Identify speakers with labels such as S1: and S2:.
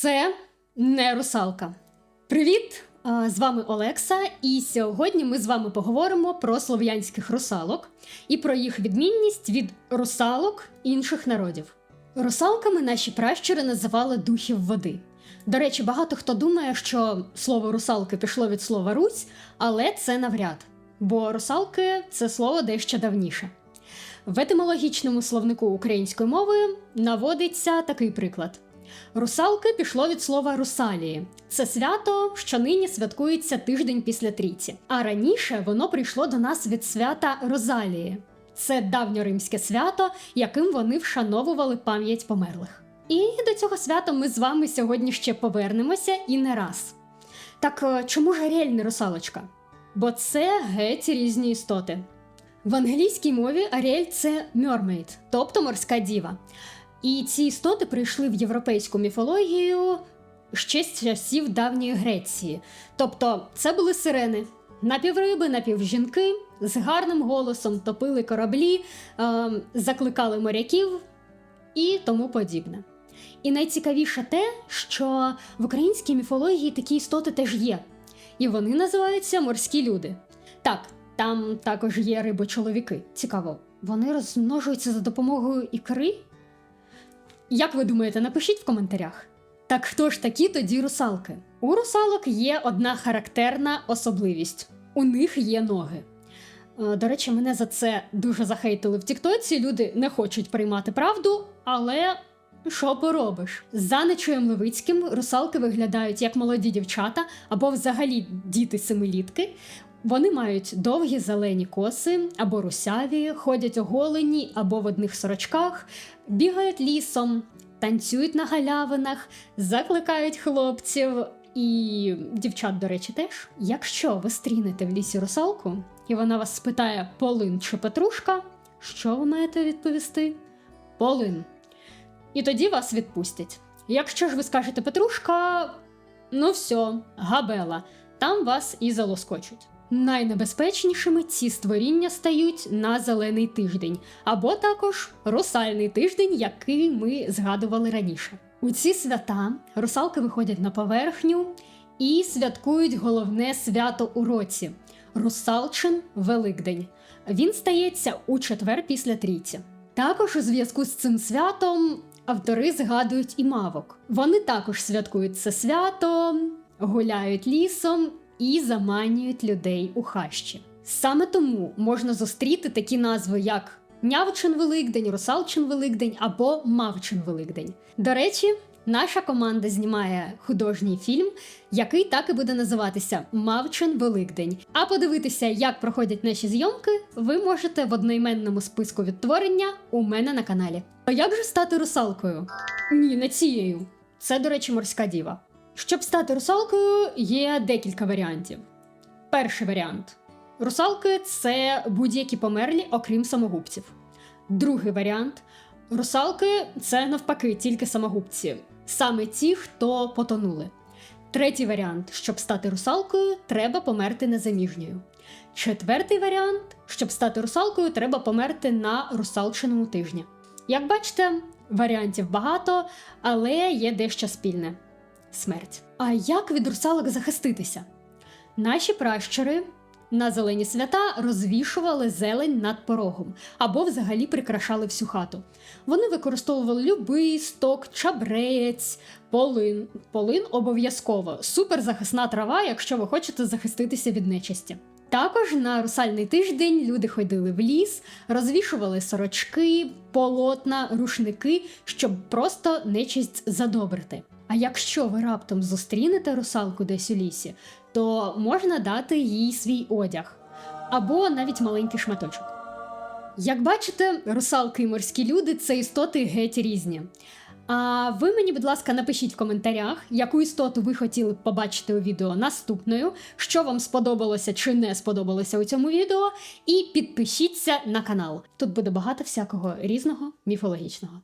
S1: Це не русалка. Привіт! З вами Олекса, і сьогодні ми з вами поговоримо про слов'янських русалок і про їх відмінність від русалок інших народів. Русалками наші пращури називали духів води. До речі, багато хто думає, що слово русалки пішло від слова Русь, але це навряд, бо русалки це слово дещо давніше. В етимологічному словнику української мови наводиться такий приклад: русалки пішло від слова русалії. Це свято, що нині святкується тиждень після трійці. А раніше воно прийшло до нас від свята Розалії. Це давньоримське свято, яким вони вшановували пам'ять померлих. І до цього свята ми з вами сьогодні ще повернемося і не раз. Так е, чому ж Аріель не русалочка? Бо це геть різні істоти. В англійській мові Аріель це mermaid, тобто морська діва. І ці істоти прийшли в європейську міфологію ще з часів давньої Греції. Тобто, це були сирени, напівриби, напівжінки, з гарним голосом топили кораблі, е, закликали моряків і тому подібне. І найцікавіше те, що в українській міфології такі істоти теж є, і вони називаються морські люди. Так, там також є рибочоловіки. Цікаво, вони розмножуються за допомогою ікри? Як ви думаєте, напишіть в коментарях. Так хто ж такі тоді русалки? У русалок є одна характерна особливість: у них є ноги. Е, До речі, мене за це дуже захейтили в Тіктоці. Люди не хочуть приймати правду, але що поробиш? За Нечуєм Левицьким русалки виглядають як молоді дівчата або взагалі діти семилітки. Вони мають довгі зелені коси або русяві, ходять оголені або в одних сорочках, бігають лісом, танцюють на галявинах, закликають хлопців і дівчат, до речі, теж. Якщо ви стрінете в лісі русалку, і вона вас спитає Полин чи Петрушка, що ви маєте відповісти? Полин. І тоді вас відпустять. Якщо ж ви скажете Петрушка, ну все, габела, там вас і залоскочуть. Найнебезпечнішими ці створіння стають на зелений тиждень, або також русальний тиждень, який ми згадували раніше. У ці свята русалки виходять на поверхню і святкують головне свято у році Русалчин Великдень. Він стається у четвер після трійці. Також у зв'язку з цим святом автори згадують і мавок. Вони також святкують це свято, гуляють лісом і заманюють людей у хащі. Саме тому можна зустріти такі назви, як Нявчин Великдень, Русалчин Великдень або Мавчин Великдень. До речі, наша команда знімає художній фільм, який так і буде називатися Мавчин Великдень. А подивитися, як проходять наші зйомки, ви можете в одноіменному списку відтворення у мене на каналі. А як же стати русалкою? Ні, не цією. Це, до речі, морська діва. Щоб стати русалкою, є декілька варіантів. Перший варіант: русалки це будь-які померлі, окрім самогубців. Другий варіант: русалки це навпаки тільки самогубці, саме ті, хто потонули. Третій варіант: щоб стати русалкою, треба померти незаміжньою. Четвертий варіант: щоб стати русалкою, треба померти на русалчиному тижні. Як бачите, варіантів багато, але є дещо спільне смерть. А як від русалок захиститися? Наші пращури на зелені свята розвішували зелень над порогом або взагалі прикрашали всю хату. Вони використовували любий сток, чабрець, полин. Полин обов'язково суперзахисна трава, якщо ви хочете захиститися від нечисті. Також на русальний тиждень люди ходили в ліс, розвішували сорочки, полотна, рушники, щоб просто нечисть задобрити. А якщо ви раптом зустрінете русалку десь у лісі, то можна дати їй свій одяг або навіть маленький шматочок. Як бачите, русалки і морські люди це істоти геть різні. А ви мені, будь ласка, напишіть в коментарях, яку істоту ви хотіли б побачити у відео наступною, що вам сподобалося чи не сподобалося у цьому відео, і підпишіться на канал. Тут буде багато всякого різного міфологічного.